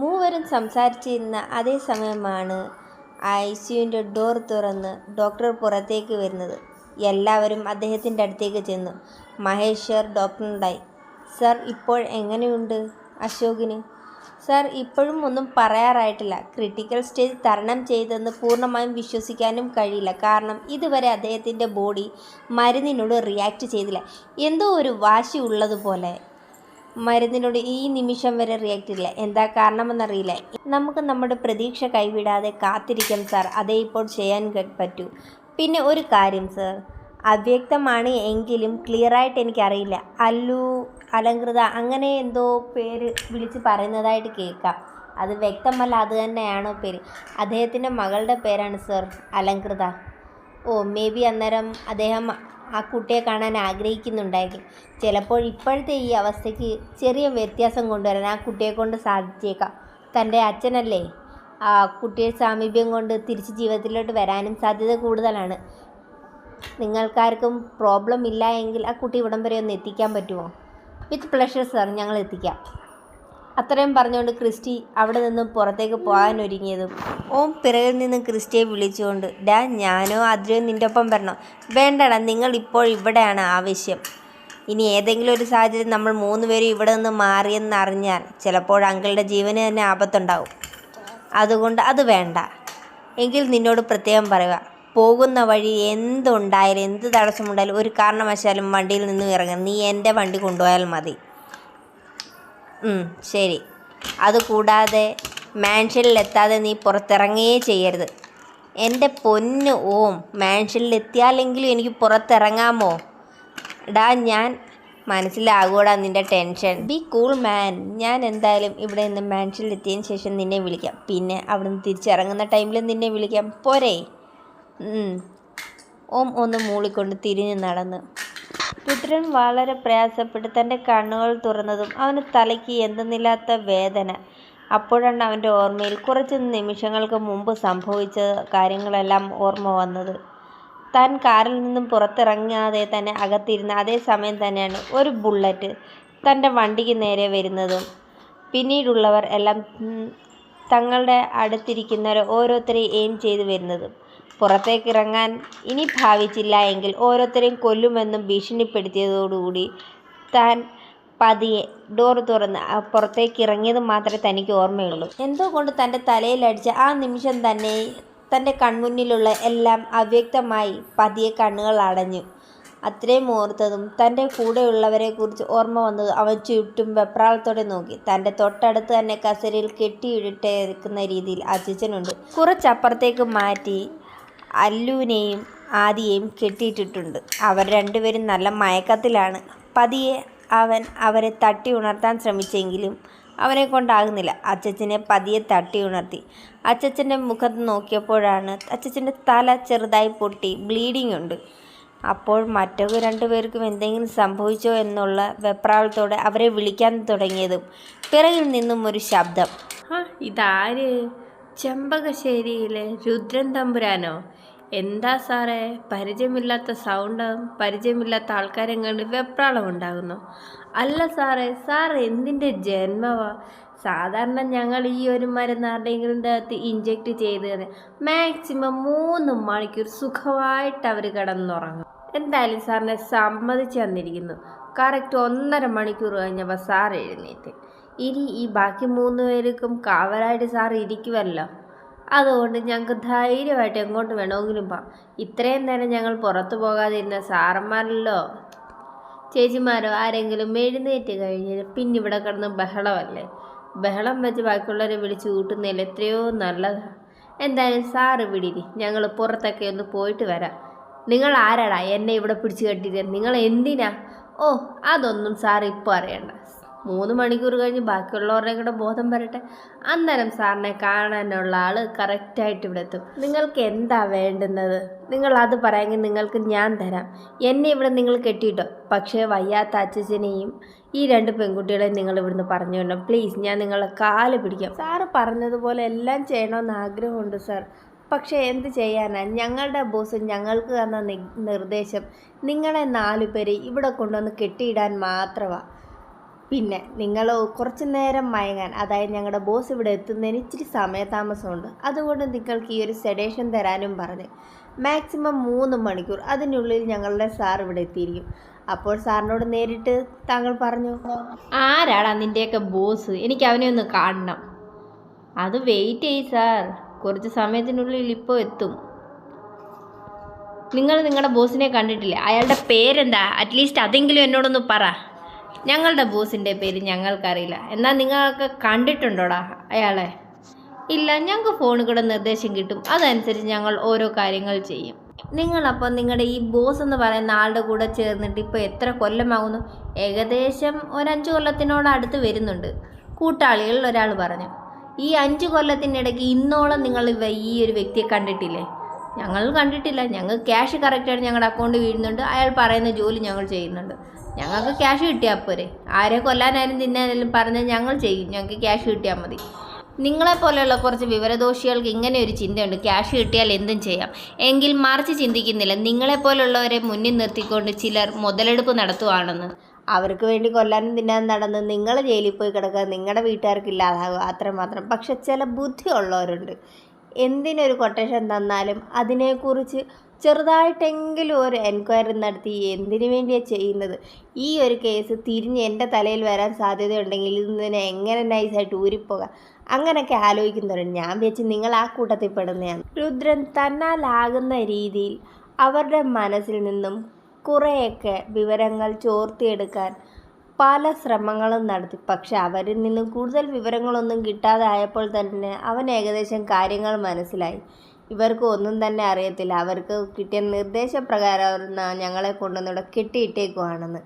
മൂവരും സംസാരിച്ചിരുന്ന അതേ സമയമാണ് ഐ സിയുവിന്റെ ഡോർ തുറന്ന് ഡോക്ടർ പുറത്തേക്ക് വരുന്നത്. എല്ലാവരും അദ്ദേഹത്തിന്റെ അടുത്തേക്ക് ചെന്നു. മഹേഷ് സർ ഡോക്ടറിനുണ്ടായി സർ ഇപ്പോൾ എങ്ങനെയുണ്ട് അശോകിന്? സർ ഇപ്പോഴും ഒന്നും പറയാറായിട്ടില്ല. ക്രിട്ടിക്കൽ സ്റ്റേജ് തരണം ചെയ്തെന്ന് പൂർണമായും വിശ്വസിക്കാനും കഴിയില്ല. കാരണം ഇതുവരെ അദ്ദേഹത്തിന്റെ ബോഡി മരുന്നിനോട് റിയാക്ട് ചെയ്തില്ല. എന്തോ ഒരു വാശി ഉള്ളതുപോലെ. മരുന്നിനോട് ഈ നിമിഷം വരെ റിയാക്ട് ഇല്ല എന്താ കാരണമെന്നറിയില്ല. നമുക്ക് നമ്മുടെ പ്രതീക്ഷ കൈവിടാതെ കാത്തിരിക്കാം സാർ അതേ ഇപ്പോൾ ചെയ്യാൻ പറ്റൂ. പിന്നെ ഒരു കാര്യം സർ അവ്യക്തമാണ് എങ്കിലും ക്ലിയറായിട്ട് എനിക്കറിയില്ല. അല്ലു അലങ്കൃത അങ്ങനെ എന്തോ പേര് വിളിച്ച് പറയുന്നതായിട്ട് കേൾക്കാം. അത് വ്യക്തമല്ല അത് തന്നെയാണോ പേര്? അദ്ദേഹത്തിന്റെ മകളുടെ പേരാണ് sir Alankrita oh maybe അന്നേരം അദ്ദേഹം ആ കുട്ടിയെ കാണാൻ ആഗ്രഹിക്കുന്നുണ്ടായിരിക്കും. ചിലപ്പോൾ ഇപ്പോഴത്തെ ഈ അവസ്ഥയ്ക്ക് ചെറിയ വ്യത്യാസം കൊണ്ടുവരാൻ ആ കുട്ടിയെ കൊണ്ട് സാധിച്ചേക്കാം. തന്റെ അച്ഛനല്ലേ? ആ കുട്ടിയെ സാമീപ്യം കൊണ്ട് തിരിച്ച് ജീവിതത്തിലോട്ട് വരാനും സാധ്യത കൂടുതലാണ്. നിങ്ങൾക്കാർക്കും പ്രോബ്ലം ഇല്ല എങ്കിൽ ആ കുട്ടി ഇവിടം വരെ ഒന്ന് എത്തിക്കാൻ പറ്റുമോ? വിത്ത് പ്ലഷർ സാർ ഞങ്ങൾ എത്തിക്കാം. അത്രയും പറഞ്ഞുകൊണ്ട് ക്രിസ്റ്റി അവിടെ നിന്നും പുറത്തേക്ക് പോകാൻ ഒരുങ്ങിയതും ഓം പിറകിൽ നിന്നും ക്രിസ്റ്റിയെ വിളിച്ചുകൊണ്ട് ഡാ ഞാനോ അതിരോ നിന്റെ ഒപ്പം വരണോ. വേണ്ടടാ നിങ്ങൾ ഇപ്പോൾ ഇവിടെയാണ് ആവശ്യം. ഇനി ഏതെങ്കിലും ഒരു സാഹചര്യം നമ്മൾ മൂന്ന് പേരും ഇവിടെ നിന്ന് മാറിയെന്ന് അറിഞ്ഞാൽ ചിലപ്പോൾ അങ്കിളുടെ ജീവന് തന്നെ ആപത്തുണ്ടാവും. അതുകൊണ്ട് അത് വേണ്ട. എങ്കിൽ നിന്നോട് പ്രത്യേകം പറയുക. പോകുന്ന വഴി എന്തുണ്ടായാലും എന്ത് തടസ്സമുണ്ടായാലും ഒരു കാരണവശാലും വണ്ടിയിൽ നിന്നും ഇറങ്ങാൻ നീ എന്റെ വണ്ടി കൊണ്ടുപോയാൽ മതി. ശരി. അതുകൂടാതെ മാൻഷനിലെത്താതെ നീ പുറത്തിറങ്ങേ ചെയ്യരുത്. എന്റെ പൊന്ന് ഓം മാൻഷനിലെത്തിയാലെങ്കിലും എനിക്ക് പുറത്തിറങ്ങാമോ? ഡാ ഞാൻ മനസ്സിലാകൂടാ നിന്റെ ടെൻഷൻ. B cool man. ഞാൻ എന്തായാലും ഇവിടെ നിന്ന് മാൻഷനിലെത്തിയതിന് ശേഷം നിന്നെ വിളിക്കാം. പിന്നെ അവിടെ നിന്ന് തിരിച്ചിറങ്ങുന്ന ടൈമിൽ നിന്നെ വിളിക്കാം. പോരേ. ഓം ഒന്ന് മൂളിക്കൊണ്ട് തിരിഞ്ഞ് നടന്നു രുദ്രൻ വളരെ പ്രയാസപ്പെട്ട് തന്റെ കണ്ണുകൾ തുറന്നതും അവന് തലയ്ക്ക് എന്തെന്നില്ലാത്ത വേദന. അപ്പോഴാണ് അവന്റെ ഓർമ്മയിൽ കുറച്ച് നിമിഷങ്ങൾക്ക് മുമ്പ് സംഭവിച്ച കാര്യങ്ങളെല്ലാം ഓർമ്മ വന്നത്. താൻ കാറിൽ നിന്നും പുറത്തിറങ്ങാതെ തന്നെ അകത്തിരുന്ന അതേ സമയം തന്നെയാണ് ഒരു ബുള്ളറ്റ് തന്റെ വണ്ടിക്ക് നേരെ വരുന്നതും. പിന്നീടുള്ളവർ എല്ലാം തങ്ങളുടെ അടുത്തിരിക്കുന്നവരെ ഓരോരുത്തരെയും എയിം ചെയ്ത് വരുന്നതും. പുറത്തേക്ക് ഇറങ്ങാൻ ഇനി ഭാവിച്ചില്ല എങ്കിൽ ഓരോരുത്തരെയും കൊല്ലുമെന്നും ഭീഷണിപ്പെടുത്തിയതോടുകൂടി താൻ പതിയെ ഡോർ തുറന്ന് പുറത്തേക്കിറങ്ങിയത് മാത്രമേ തനിക്ക് ഓർമ്മയുള്ളൂ. എന്തോ കൊണ്ട് തന്റെ തലയിലടിച്ച ആ നിമിഷം തന്നെ തന്റെ കൺമുന്നിലുള്ള എല്ലാം അവ്യക്തമായി പതിയെ കണ്ണുകൾ അടഞ്ഞു. അത്രയും ഓർത്തതും തന്റെ കൂടെയുള്ളവരെക്കുറിച്ച് ഓർമ്മ വന്നത് അവൻ ചുറ്റും വെപ്രാളത്തോടെ നോക്കി. തന്റെ തൊട്ടടുത്ത് തന്നെ കസേരയിൽ കെട്ടിയിട്ടേക്കുന്ന രീതിയിൽ അച്ഛനുണ്ട് കുറച്ചപ്പുറത്തേക്ക് മാറ്റി അല്ലുവിനെയും ആദിയെയും കെട്ടിയിട്ടിട്ടുണ്ട്. അവർ രണ്ടുപേരും നല്ല മയക്കത്തിലാണ്. പതിയെ അവൻ അവരെ തട്ടി ഉണർത്താൻ ശ്രമിച്ചെങ്കിലും അവനെ കൊണ്ടാകുന്നില്ല അച്ചച്ചനെ പതിയെ തട്ടി ഉണർത്തി. അച്ചച്ചന്റെ മുഖത്ത് നോക്കിയപ്പോഴാണ് അച്ചച്ചന്റെ തല ചെറുതായി പൊട്ടി ബ്ലീഡിംഗ് ഉണ്ട്. അപ്പോൾ മറ്റൊരു രണ്ടുപേർക്കും എന്തെങ്കിലും സംഭവിച്ചോ എന്നുള്ള വെപ്രാളത്തോടെ അവരെ വിളിക്കാൻ തുടങ്ങിയതും പിറകിൽ നിന്നും ഒരു ശബ്ദം. ആ ഇതാര്? ചെമ്പകശ്ശേരിയിലെ രുദ്രൻ തമ്പുരാനോ? എന്താ സാറേ? പരിചയമില്ലാത്ത സൗണ്ടും പരിചയമില്ലാത്ത ആൾക്കാരെയും കണ്ട് വെപ്രാളം ഉണ്ടാകുന്നു അല്ല സാറേ സാർ എന്തിന്റെ ജന്മവാ? സാധാരണ ഞങ്ങൾ ഈ ഒരു മരുന്ന് ആരുടെയെങ്കിലും അകത്ത് ഇഞ്ചക്ട് ചെയ്ത് മാക്സിമം മൂന്ന് മണിക്കൂർ സുഖമായിട്ട് അവർ കിടന്നുറങ്ങും. എന്തായാലും സാറിനെ സമ്മതിച്ച് തന്നിരിക്കുന്നു. കറക്റ്റ് ഒന്നര മണിക്കൂർ കഴിഞ്ഞപ്പോൾ സാർ എഴുന്നേറ്റ്. ഇനി ഈ ബാക്കി മൂന്ന് പേർക്കും കവറായിട്ട് സാർ ഇരിക്കുമല്ലോ അതുകൊണ്ട് ഞങ്ങൾക്ക് ധൈര്യമായിട്ട് എങ്ങോട്ട് വേണമെങ്കിലും പോകാം. ഇത്രയും നേരം ഞങ്ങൾ പുറത്തു പോകാതിരുന്ന സാറന്മാരല്ലോ. ചേച്ചിമാരോ ആരെങ്കിലും എഴുന്നേറ്റ് കഴിഞ്ഞാൽ പിന്നെ ഇവിടെ കിടന്ന് ബഹളമല്ലേ? ബഹളം വെച്ച് ബാക്കിയുള്ളവരെ വിളിച്ച് കൂട്ടുന്നതിൽ എത്രയോ നല്ലതാണ് എന്തായാലും സാറ് വിടിരി ഞങ്ങൾ പുറത്തൊക്കെ ഒന്ന് പോയിട്ട് വരാം. നിങ്ങൾ ആരാടാ എന്നെ ഇവിടെ പിടിച്ച് കെട്ടിയത്? നിങ്ങൾ എന്തിനാ? ഓ അതൊന്നും സാർ ഇപ്പോൾ അറിയണ്ട. മൂന്ന് മണിക്കൂർ കഴിഞ്ഞ് ബാക്കിയുള്ളവരുടെ കൂടെ ബോധം വരട്ടെ. അന്നേരം സാറിനെ കാണാനുള്ള ആൾ കറക്റ്റായിട്ട് ഇവിടെ എത്തും. നിങ്ങൾക്ക് എന്താ വേണ്ടുന്നത്? നിങ്ങൾ അത് പറയാമെങ്കിൽ നിങ്ങൾക്ക് ഞാൻ തരാം. എന്നെ ഇവിടെ നിങ്ങൾ കെട്ടിയിട്ടോ? പക്ഷേ വയ്യാത്ത അച്ഛനെയും ഈ രണ്ട് പെൺകുട്ടികളെയും നിങ്ങൾ ഇവിടുന്ന് പറഞ്ഞു വിടണം പ്ലീസ് ഞാൻ നിങ്ങളെ കാൽ പിടിക്കാം. സാറ് പറഞ്ഞതുപോലെ എല്ലാം ചെയ്യണമെന്ന് ആഗ്രഹമുണ്ട് സാർ. പക്ഷേ എന്ത് ചെയ്യാനാണ് ഞങ്ങളുടെ ബോസ് ഞങ്ങൾക്ക് തന്ന നിർദ്ദേശം നിങ്ങളെ നാലു പേരെ ഇവിടെ കൊണ്ടുവന്ന് കെട്ടിയിടാൻ മാത്രമാണ് പിന്നെ നിങ്ങൾ കുറച്ച് നേരം മയങ്ങാൻ അതായത് ഞങ്ങളുടെ ബോസ് ഇവിടെ എത്തുന്നതിന് ഇച്ചിരി സമയതാമസമുണ്ട്. അതുകൊണ്ട് നിങ്ങൾക്ക് ഈ ഒരു സെഡേഷൻ തരാനും പറഞ്ഞ് മാക്സിമം മൂന്ന് മണിക്കൂർ അതിനുള്ളിൽ ഞങ്ങളുടെ സാർ ഇവിടെ എത്തിയിരിക്കും. അപ്പോൾ സാറിനോട് നേരിട്ട് താങ്കൾ പറഞ്ഞു? ആരാടാ നിന്റെയൊക്കെ ബോസ് എനിക്ക് അവനെ ഒന്ന് കാണണം. അത് വെയിറ്റ് ചെയ്യ് സാർ കുറച്ച് സമയത്തിനുള്ളിൽ ഇപ്പോൾ എത്തും. നിങ്ങൾ നിങ്ങളുടെ ബോസിനെ കണ്ടിട്ടില്ലേ? അയാളുടെ പേരെന്താ? അറ്റ്ലീസ്റ്റ് അതെങ്കിലും എന്നോടൊന്ന് പറ. ഞങ്ങളുടെ ബോസിന്റെ പേര് ഞങ്ങൾക്കറിയില്ല. എന്നാൽ നിങ്ങൾക്ക് കണ്ടിട്ടുണ്ടോടാ അയാളെ? ഇല്ല ഞങ്ങൾക്ക് ഫോണിൽ കൂടെ നിർദ്ദേശം കിട്ടും. അതനുസരിച്ച് ഞങ്ങൾ ഓരോ കാര്യങ്ങൾ ചെയ്യും. നിങ്ങളപ്പോൾ നിങ്ങളുടെ ഈ ബോസ് എന്ന് പറയുന്ന ആളുടെ കൂടെ ചേർന്നിട്ട് ഇപ്പോൾ എത്ര കൊല്ലമാകുന്നു ഏകദേശം ഒരു അഞ്ച് കൊല്ലത്തിനോട് അടുത്ത് വരുന്നുണ്ട്. കൂട്ടാളികളിൽ ഒരാൾ പറഞ്ഞു ഈ അഞ്ച് കൊല്ലത്തിനിടയ്ക്ക് ഇന്നോളം നിങ്ങൾ ഈ ഒരു വ്യക്തിയെ കണ്ടിട്ടില്ലേ? ഞങ്ങൾ കണ്ടിട്ടില്ല. ഞങ്ങൾ ക്യാഷ് കറക്റ്റായിട്ട് ഞങ്ങളുടെ അക്കൗണ്ട് വീഴുന്നുണ്ട്. അയാൾ പറയുന്ന ജോലി ഞങ്ങൾ ചെയ്യുന്നുണ്ട്. ഞങ്ങൾക്ക് ക്യാഷ് കിട്ടിയാൽ പോരെ. ആരെ കൊല്ലാനായാലും തിന്നാനായാലും പറഞ്ഞാൽ ഞങ്ങൾ ചെയ്യും. ഞങ്ങൾക്ക് ക്യാഷ് കിട്ടിയാൽ മതി. നിങ്ങളെപ്പോലെയുള്ള കുറച്ച് വിവരദോഷികൾക്ക് ഇങ്ങനെ ഒരു ചിന്തയുണ്ട്. ക്യാഷ് കിട്ടിയാൽ എന്തും ചെയ്യാം. എങ്കിൽ മറിച്ച് ചിന്തിക്കുന്നില്ല. നിങ്ങളെപ്പോലുള്ളവരെ മുന്നിൽ നിർത്തിക്കൊണ്ട് ചിലർ മുതലെടുപ്പ് നടത്തുവാണെന്ന്. അവർക്ക് വേണ്ടി കൊല്ലാനും തിന്നാനും നടന്ന് നിങ്ങൾ ജയിലിൽ പോയി കിടക്കുക നിങ്ങളുടെ വീട്ടുകാർക്ക് ഇല്ലാതാകുക അത്രമാത്രം പക്ഷെ ചില ബുദ്ധിയുള്ളവരുണ്ട് എന്തിനൊരു കൊട്ടേഷൻ തന്നാലും അതിനെക്കുറിച്ച് ചെറുതായിട്ടെങ്കിലും ഒരു എൻക്വയറി നടത്തി എന്തിനു വേണ്ടിയാണ് ചെയ്യുന്നത്? ഈ ഒരു കേസ് തിരിഞ്ഞ് എന്റെ തലയിൽ വരാൻ സാധ്യതയുണ്ടെങ്കിൽ ഇതിനെ എങ്ങനെ നൈസായിട്ട് ഊരിപ്പോകാം? അങ്ങനെയൊക്കെ ആലോചിക്കുന്നവരുണ്ട് ഞാൻ വെച്ച് നിങ്ങൾ ആ കൂട്ടത്തിൽ പെടുന്നതാണ്. രുദ്രൻ തന്നാലാകുന്ന രീതിയിൽ അവരുടെ മനസ്സിൽ നിന്നും കുറേയൊക്കെ വിവരങ്ങൾ ചോർത്തിയെടുക്കാൻ പല ശ്രമങ്ങളും നടത്തി. പക്ഷേ അവരിൽ നിന്നും കൂടുതൽ വിവരങ്ങളൊന്നും കിട്ടാതായപ്പോൾ തന്നെ അവൻ ഏകദേശം കാര്യങ്ങൾ മനസ്സിലായി. ഇവർക്ക് ഒന്നും തന്നെ അറിയത്തില്ല. അവർക്ക് കിട്ടിയ നിർദ്ദേശപ്രകാരം ഞങ്ങളെ കൊണ്ടുവന്നിവിടെ കെട്ടിയിട്ടേക്കുവാണെന്ന്.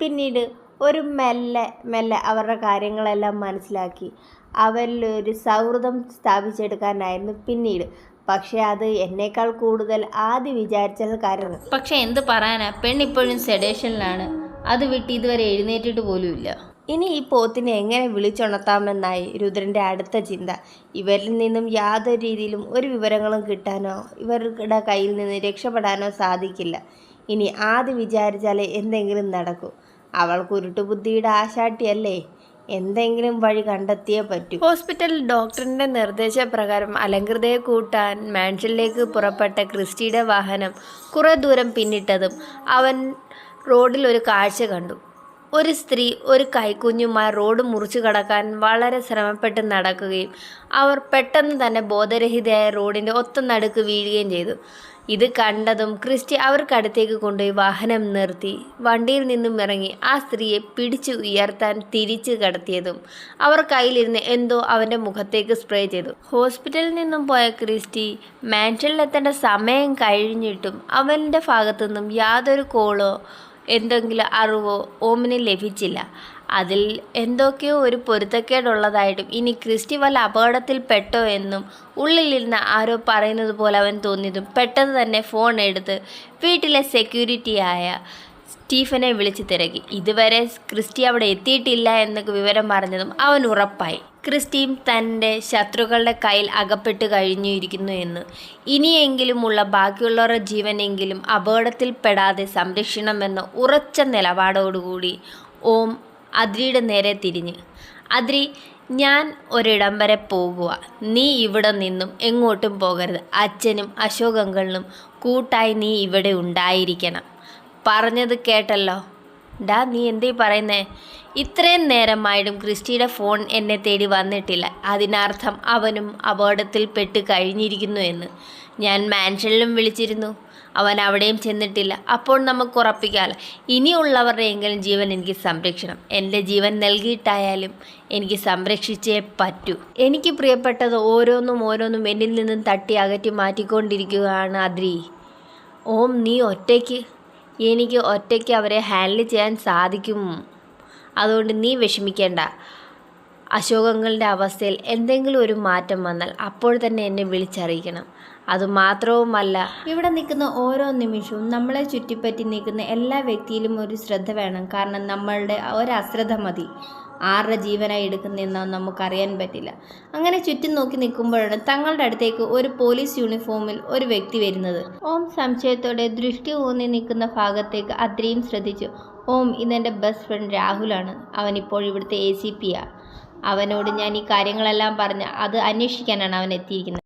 പിന്നീട് ഒരു മെല്ലെ മെല്ലെ അവരുടെ കാര്യങ്ങളെല്ലാം മനസ്സിലാക്കി. അവരിൽ ഒരു സൗഹൃദം സ്ഥാപിച്ചെടുക്കാനായിരുന്നു പിന്നീട്. പക്ഷെ അത് എന്നേക്കാൾ കൂടുതൽ ആദ്യം വിചാരിച്ച കാര്യം പക്ഷെ എന്ത് പറയാനാ? പെണ്ണിപ്പോഴും സെഡേഷനിലാണ് അത് വിട്ട് ഇതുവരെ എഴുന്നേറ്റിട്ട് പോലുമില്ല. ഇനി ഈ പോത്തിനെ എങ്ങനെ വിളിച്ചുണർത്താമെന്നായി രുദ്രന്റെ അടുത്ത ചിന്ത. ഇവരിൽ നിന്നും യാതൊരു രീതിയിലും ഒരു വിവരങ്ങളും കിട്ടാനോ ഇവരുടെ കയ്യിൽ നിന്ന് രക്ഷപ്പെടാനോ സാധിക്കില്ല. ഇനി ആദ്യം വിചാരിച്ചാലേ എന്തെങ്കിലും നടക്കൂ. അവൾ കുരുട്ടുബുദ്ധിയുടെ ആശാട്ടിയല്ലേ? എന്തെങ്കിലും വഴി കണ്ടെത്തിയേ പറ്റൂ. ഹോസ്പിറ്റൽ ഡോക്ടറിന്റെ നിർദ്ദേശപ്രകാരം അലങ്കൃതയെ കൂട്ടാൻ മാൻഷനിലേക്ക് പുറപ്പെട്ട ക്രിസ്റ്റിയുടെ വാഹനം കുറേ ദൂരം പിന്നിട്ടതും അവൻ റോഡിൽ ഒരു കാഴ്ച കണ്ടു. ഒരു സ്ത്രീ ഒരു കൈക്കുഞ്ഞുമായി റോഡ് മുറിച്ചു കടക്കാൻ വളരെ ശ്രമപ്പെട്ട് നടക്കുകയും അവർ പെട്ടെന്ന് തന്നെ ബോധരഹിതയായ റോഡിന്റെ ഒത്ത നടുക്ക് വീഴുകയും ചെയ്തു. ഇത് കണ്ടതും ക്രിസ്റ്റി അവർക്കടുത്തേക്ക് കൊണ്ടുപോയി വാഹനം നിർത്തി. വണ്ടിയിൽ നിന്നും ഇറങ്ങി ആ സ്ത്രീയെ പിടിച്ചു ഉയർത്താൻ തിരിച്ചു കടത്തിയതും അവർ കയ്യിലിരുന്ന് എന്തോ അവന്റെ മുഖത്തേക്ക് സ്പ്രേ ചെയ്തു. ഹോസ്പിറ്റലിൽ നിന്നും പോയ ക്രിസ്റ്റി മാൻഷനിലെത്തേണ്ട സമയം കഴിഞ്ഞിട്ടും അവന്റെ ഭാഗത്തു നിന്നും യാതൊരു കോളോ എന്തെങ്കിലും അറിവോ ഓമിന് ലഭിച്ചില്ല. അതിൽ എന്തൊക്കെയോ ഒരു പൊരുത്തക്കേടുള്ളതായിട്ടും ഇനി ക്രിസ്റ്റി വല്ല അപകടത്തിൽപ്പെട്ടോ എന്നും ഉള്ളിലിരുന്ന് ആരോ പറയുന്നത് പോലെ അവൻ തോന്നിയതും പെട്ടെന്ന് തന്നെ ഫോൺ എടുത്ത് വീട്ടിലെ സെക്യൂരിറ്റിയായ സ്റ്റീഫനെ വിളിച്ചു തിരക്കി. ഇതുവരെ ക്രിസ്റ്റി അവിടെ എത്തിയിട്ടില്ല എന്നൊക്കെ വിവരം പറഞ്ഞതും അവൻ ഉറപ്പായി. ക്രിസ്റ്റിയും തന്റെ ശത്രുക്കളുടെ കയ്യിൽ അകപ്പെട്ട് കഴിഞ്ഞിരിക്കുന്നു എന്ന്. ഇനിയെങ്കിലുമുള്ള ബാക്കിയുള്ളവരുടെ ജീവനെങ്കിലും അപകടത്തിൽപ്പെടാതെ സംരക്ഷിക്കണമെന്ന ഉറച്ച നിലപാടോടുകൂടി ഓം അദ്രിയുടെ നേരെ തിരിഞ്ഞ്. അദ്രി ഞാൻ ഒരിടം വരെ പോകുക നീ ഇവിടെ നിന്നും എങ്ങോട്ടും പോകരുത്. അച്ഛനും അശോകങ്ങളിലും കൂട്ടായി നീ ഇവിടെ ഉണ്ടായിരിക്കണം. പറഞ്ഞത് കേട്ടല്ലോ. ഡാ നീ എന്തേ പറയുന്നേ? ഇത്രയും നേരമായിട്ടും ക്രിസ്റ്റിയുടെ ഫോൺ എന്നെ തേടി വന്നിട്ടില്ല. അതിനർത്ഥം അവനും അപകടത്തിൽ പെട്ട് കഴിഞ്ഞിരിക്കുന്നു എന്ന്. ഞാൻ മാൻഷനിലും വിളിച്ചിരുന്നു. അവൻ അവിടെയും ചെന്നിട്ടില്ല. അപ്പോൾ നമുക്ക് ഉറപ്പിക്കാമല്ലോ ഇനിയുള്ളവരുടെയെങ്കിലും ജീവൻ എനിക്ക് സംരക്ഷണം. എന്റെ ജീവൻ നൽകിയിട്ടായാലും എനിക്ക് സംരക്ഷിച്ചേ പറ്റൂ. എനിക്ക് പ്രിയപ്പെട്ടത് ഓരോന്നും ഓരോന്നും എന്നിൽ നിന്നും തട്ടി അകറ്റി മാറ്റിക്കൊണ്ടിരിക്കുകയാണ് അദ്രി. ഓം നീ ഒറ്റയ്ക്ക്? എനിക്ക് ഒറ്റയ്ക്ക് അവരെ ഹാൻഡിൽ ചെയ്യാൻ സാധിക്കും. അതുകൊണ്ട് നീ വിഷമിക്കേണ്ട. അശോകങ്ങളുടെ അവസ്ഥയിൽ എന്തെങ്കിലും ഒരു മാറ്റം വന്നാൽ അപ്പോൾ തന്നെ എന്നെ വിളിച്ചറിയിക്കണം. അതുമാത്രവുമല്ല ഇവിടെ നിൽക്കുന്ന ഓരോ നിമിഷവും നമ്മളെ ചുറ്റിപ്പറ്റി നിൽക്കുന്ന എല്ലാ വ്യക്തിയിലും ഒരു ശ്രദ്ധ വേണം. കാരണം നമ്മളുടെ ഒരു അശ്രദ്ധ മതി. ആരുടെ ജീവനായി എടുക്കുന്നതെന്ന് നമുക്കറിയാൻ പറ്റില്ല. അങ്ങനെ ചുറ്റും നോക്കി നിൽക്കുമ്പോഴാണ് തങ്ങളുടെ അടുത്തേക്ക് ഒരു പോലീസ് യൂണിഫോമിൽ ഒരു വ്യക്തി വരുന്നത്. ഓം സംശയത്തോടെ ദൃഷ്ടി ഊന്നി നിൽക്കുന്ന ഭാഗത്തേക്ക് അത്രയും ശ്രദ്ധിച്ചു. ഓം ഇതെന്റെ ബെസ്റ്റ് ഫ്രണ്ട് രാഹുലാണ്. അവൻ ഇപ്പോൾ ഇവിടുത്തെ എ സി പിയാണ് അവനോട് ഞാൻ ഈ കാര്യങ്ങളെല്ലാം പറഞ്ഞ് അത് അന്വേഷിക്കാനാണ് അവൻ എത്തിയിരിക്കുന്നത്.